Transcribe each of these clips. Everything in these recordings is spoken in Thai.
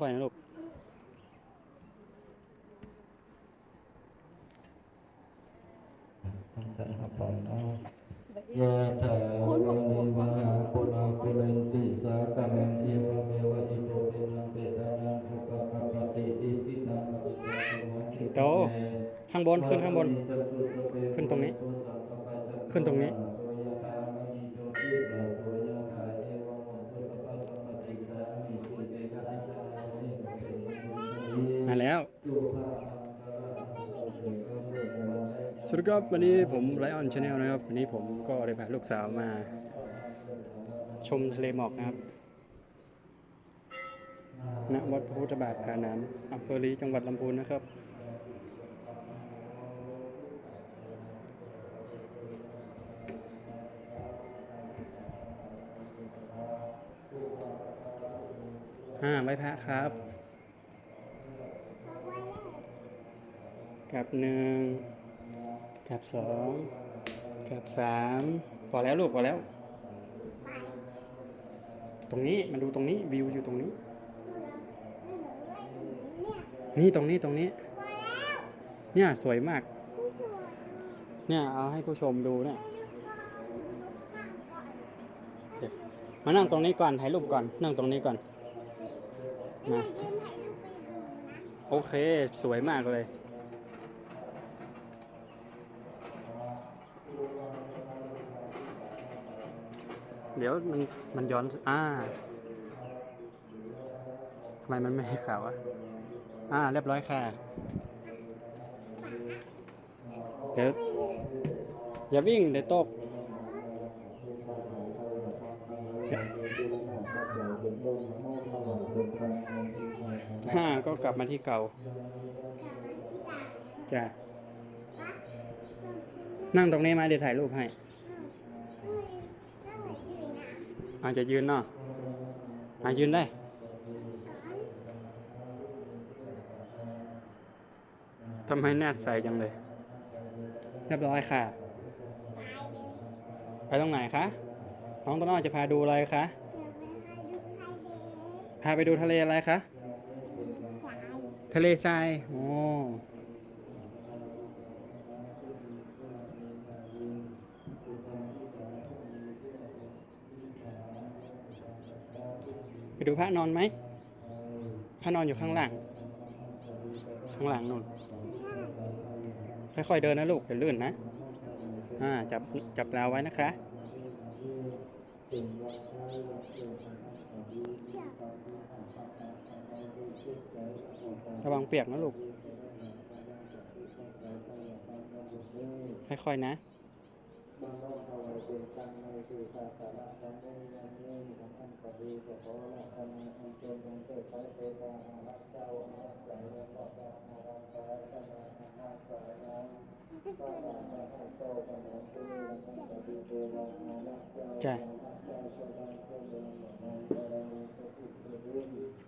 ค่อยๆนะลูกตั้งใจครับผมเนาะยะถาวะนิวาปุนาปุเรนติสากะเมนเอวเมวะอิโตปินังเปตานังอุปกปปติอิสิตังปฏิจจสมุปสิงโตข้างบนขึ้นข้างบน ขึ้นตรงนี้ ขึ้นตรงนี้ สวัสดีครับวันนี้ผมไลออนชาแนลนะครับ วันนี้ผมก็ได้พาลูกสาวมา ชมทะเลหมอกนะครับณวัดพระพุทธบาทผาน้ำอำเภอลีจังหวัดลำพูนนะครับอ่าไหว้พระครับ กับหนึ่งกับสองกับสามพอแล้วลูกพอแล้ว ตรงนี้มาดูตรงนี้วิวอยู่ตรงนี้ นี่ตรงนี้ตรงนี้ เนี่ยสวยมาก เนี่ยเอาให้ผู้ชมดูเนี่ยเดี๋ยวมานั่งตรงนี้ก่อนถ่ายรูปก่อน นั่งตรงนี้ก่อนนะโอเค สวยมากเลย เดี๋ยวมันมันย้อน อ่าทำไมมันไม่ให้ขาวอะอ่า เรียบร้อยค่ะ เดี๋ยวอย่าวิ่งเดี๋ยวตกฮ่าก็กลับมาที่เก่าจ้ะนั่งตรงนี้มาเดี๋ยวถ่ายรูปให้ อาจจะยืนเนาะอายืนได้ทำไมแนทใส่จังเลย เรียบร้อยค่ะ ไปตรงไหนคะ น้องต้นอ้อจะพาดูอะไรคะ พาไปดูทะเลอะไรคะ ทะเลทราย โอ้ ดูพระนอนไหมพระนอนอยู่ข้างหลัง ข้างหลังนู่น ค่อยๆเดินนะลูกเดี๋ยวลื่นนะอ่าจับจับราวไว้นะคะระวังเปียกนะลูก ค่อยๆนะ จ้ะอ่าจ้าก่อนจ้าเลย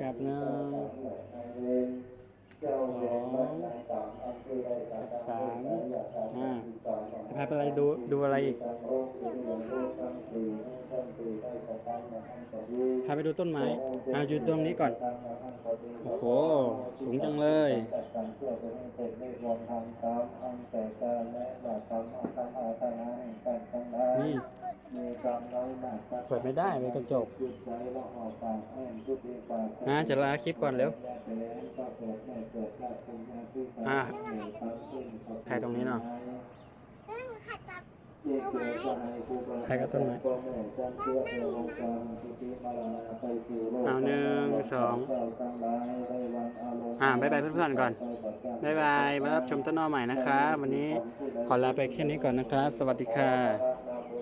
กับหนึ่งสอง สามอ่าจะพาไปอะไรดูดูอะไรอีกพาไปดูต้นไม้เอาอยู่ตรงนี้ก่อน โอ้โห สูงจังเลยนี่เปิดไม่ได้เลยกระจกนะจะลาคลิปก่อนเร็วอ่าถ่ายตรงนี้เนาะถ่ายกับต้นไม้เอาหนึ่งสองอ่าบายบายเพื่อนๆก่อนบายบายมารับชมต้นอ้อใหม่นะคะวันนี้ขอลาไปแค่นี้ก่อนนะครับ สวัสดีค่ะ